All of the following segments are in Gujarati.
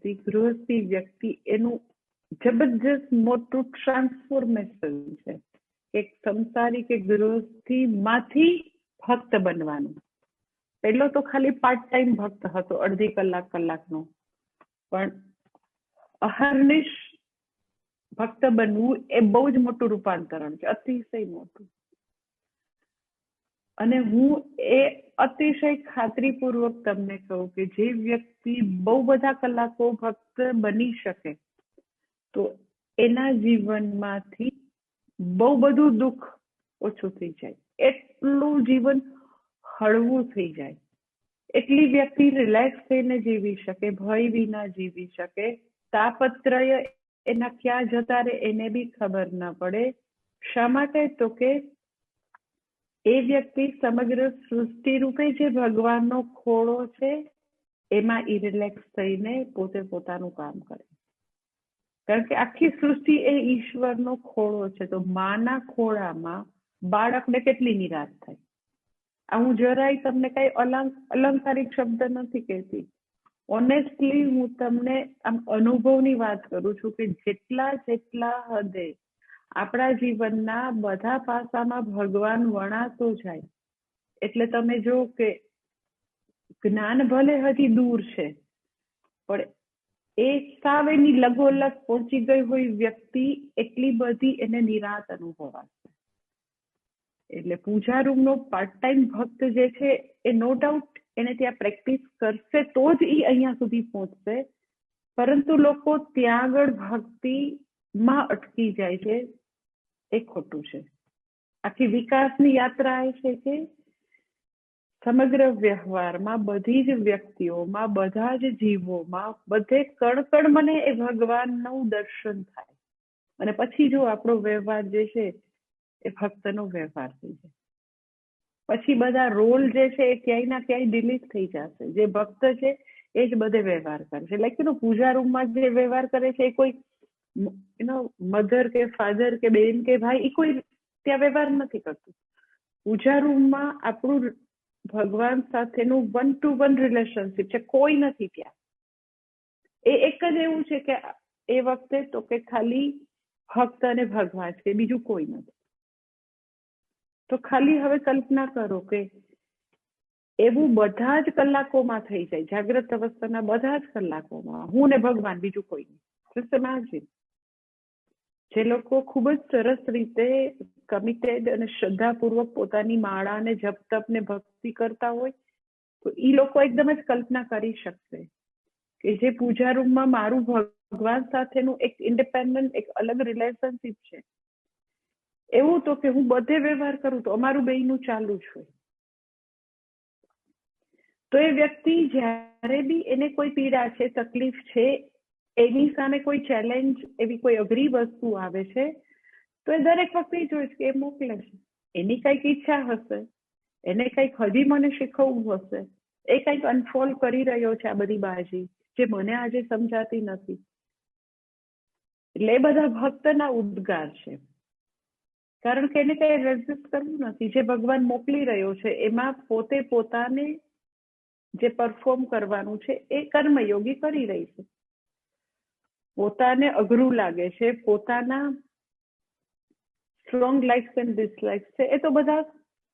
વ્યક્તિ ગૃહસ્થી વ્યક્તિ એનું જબરજસ્ત મોટું ટ્રાન્સફોર્મેશન છે એક સંસારી કે ગૃહસ્થી માંથી ભક્ત બનવાનું પહેલો તો ખાલી પાર્ટ ટાઈમ ભક્ત હતો અડધી કલાક કલાકનો પણ અહર્નિશ ભક્ત બનવું એ બહુ જ મોટું રૂપાંતરણ છે અતિશય મોટું અને હું એ અતિશય ખાતરીપૂર્વક તમને કહું કે જે વ્યક્તિ બહુ બધા કલાકો ભક્ત બની શકે, તો એના જીવનમાંથી બહુ બધું દુઃખ ઓછું થઈ જાય. એટલું જીવન હળવું થઈ જાય. એટલી વ્યક્તિ રિલેક્સ થઈને જીવી શકે, ભય વિના જીવી શકે, તાપત્રય એના ક્યાં જતા રહે એને બી ખબર ના પડે. શા માટે? તો કે એ વ્યક્તિ સમગ્ર સૃષ્ટિ રૂપે જે ભગવાનનો ખોળો છે, એમાં ઇરિલેક્સ થઈને પોતે પોતાનું કામ કરે. કારણ કે આખી સૃષ્ટિ એ ઈશ્વરનો ખોળો છે, તો માના ખોળામાં બાળકને કેટલી નિરાશ થાય? આ હું જરાય તમને કઈ અલંક, અલંકારિક શબ્દ નથી કહેતી. ઓનેસ્ટલી હું તમને આમ અનુભવની વાત કરું છું કે જેટલા જેટલા હદે આપણા જીવનના બધા પાસામાં ભગવાન વણાતો જાય. એટલે તમે જો કે જ્ઞાન ભલે હજી દૂર છે, પણ એ સાવ એની લગોલગ પહોંચી ગઈ હોય વ્યક્તિ, એટલી બધી એને નિરાત અનુભવાશે. એટલે પૂજા રૂમ નો પાર્ટ ટાઈમ ભક્ત જે છે, એ નો ડાઉટ એને ત્યાં પ્રેક્ટિસ કરશે તો જ એ અહીંયા સુધી પહોંચશે. પરંતુ લોકો ત્યાં આગળ ભક્તિમાં અટકી જાય છે. એ ખોટું છે. આખી વિકાસની યાત્રા એ છે કે સમગ્ર વ્યવહારમાં બધી જ વ્યક્તિઓમાં, બધા જ જીવોમાં, બધે કણકણ કણ મને એ ભગવાનનું દર્શન થાય. અને પછી જો આપણો વ્યવહાર જે છે એ ભક્તનો વ્યવહાર થઈ જાય. પછી બધા રોલ જે છે એ ક્યાંય ના ક્યાંય ડિલીટ થઈ જશે. જે ભક્ત છે એ જ બધે વ્યવહાર કરે છે. લાઈક એનો પૂજા રૂમમાં જે વ્યવહાર કરે છે એ કોઈ એનો મધર કે ફાધર કે બેન કે ભાઈ એ કોઈ ત્યાં વ્યવહાર નથી કરતું. પૂજા રૂમમાં આપણું ભગવાન સાથેનું વન ટુ વન રિલેશનશીપ છે, કોઈ નથી ત્યાં. એ એક જ એવું છે કે એ વખતે તો કે ખાલી ભક્ત અને ભગવાન છે, બીજું કોઈ નથી. તો ખાલી હવે કલ્પના કરો કે એવું બધા જ કલાકોમાં થઈ જાય, જાગ્રત અવસ્થાના બધા જ કલાકોમાં, હું ને ભગવાન, બીજું કોઈ નહીં. જે લોકો ખૂબ જ સરસ રીતે કમિટેડ અને શ્રદ્ધાપૂર્વક પોતાની માળા અને જપ તપ ને ભક્તિ કરતા હોય, તો એ લોકો એકદમ જ કલ્પના કરી શકશે કે જે પૂજા રૂમમાં મારું ભગવાન સાથેનું એક ઇન્ડિપેન્ડન્ટ એક અલગ રિલેશનશિપ છે. એવું તો કે હું બધે વ્યવહાર કરું તો અમારું બેયનું ચાલુ જ હોય. તો એ વ્યક્તિ જ્યારે બી એને કોઈ પીડા છે, તકલીફ છે એની સામે કોઈ ચેલેન્જ એવી કોઈ અઘરી વસ્તુ આવે છે? તો એ દરેક વખતે જોઈશ કે એ મોકલે છે. એની કંઈક ઈચ્છા હશે, એને કંઈક હજી મને શીખવવું હશે, એ કંઈક અનફોલ્ડ કરી રહ્યો છે આ બધી બાજી, જે મને આજે સમજાતી નથી. એટલે એ બધા ભક્તના ઉદ્ગાર છે. કારણ કે એને કઈ રેઝિસ્ટ કરવું નથી. જે ભગવાન મોકલી રહ્યો છે, એમાં પોતે પોતાને જે પરફોર્મ કરવાનું છે, એ કર્મયોગી કરી રહી છે. પોતાને અઘરું લાગે છે, પોતાના સ્ટ્રોંગ લાઇક્સ એન્ડ ડિસલાઇક્સ છે, એ તો બધા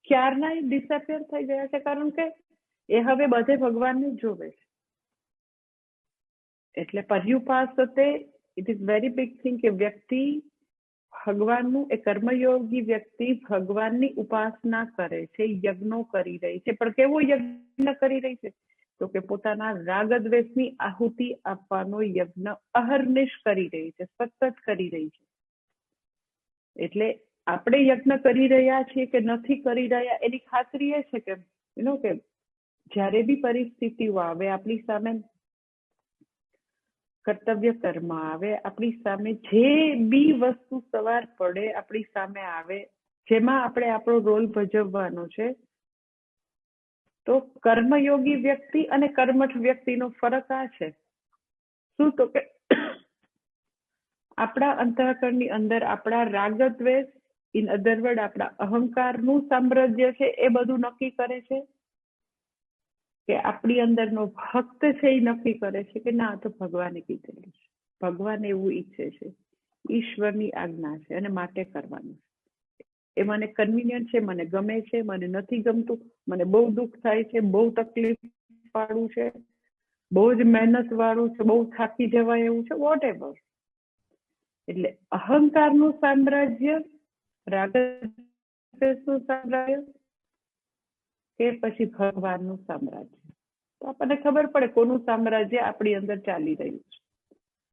ક્યારના ડિસઅપિયર થઈ ગયા છે, કારણ કે એ હવે બધે ભગવાનને જોવે છે. એટલે પર્યુપાસતે it is very big thing કે વ્યક્તિ ભગવાનનું, એ કર્મયોગી વ્યક્તિ ભગવાનની ઉપાસના કરે છે, યજ્ઞો કરી રહી છે, પણ કેવો યજ્ઞ કરી રહી છે? તો કે પોતાના રાગ આહુતિ આપવાનો યજ્ઞ અહર્નિશ કરી રહી છે, સતત કરી રહી છે. એટલે આપણે યજ્ઞ કરી રહ્યા છીએ કે નથી કરી રહ્યા, એની ખાતરી એ છે કે યુ કે જ્યારે બી પરિસ્થિતિઓ આવે, આપણી સામે કર્તવ્ય કર્મ આવે, આપણી સામે જે બી વસ્તુ સવાર પડે, આપણી સામે આવે, જેમાં આપણે આપણો રોલ ભજવવાનો છે તો કર્મયોગી વ્યક્તિ અને કર્મઠ વ્યક્તિનો ફરક આ છે. શું તો કે આપણા અંતઃકરણની અંદર આપણા રાગદ્વેષ ઇન અધર આપણા અહંકારનું સામ્રાજ્ય છે એ બધું નક્કી કરે છે? કે આપણી અંદરનો ભક્ત છે એ નક્કી કરે છે કે ના તો ભગવાને કીધેલું છે. ભગવાન એવું ઈચ્છે છે. ઈશ્વરની આજ્ઞા છે અને માટે કરવાનું છે. એ મને કન્વિનિયન્ટ છે, મને ગમે છે, મને નથી ગમતું, મને બહુ દુઃખ થાય છે, બહુ તકલીફ વાળું છે, બહુ જ મહેનત વાળું છે, બહુ થાકી જવાય એવું છે વોટ એવર એટલે અહંકારનું સામ્રાજ્ય રાગનું સામ્રાજ્ય કે પછી ભગવાનનું સામ્રાજ્ય? તો આપણને ખબર પડે કોનું સામ્રાજ્ય આપણી અંદર ચાલી રહ્યું છે.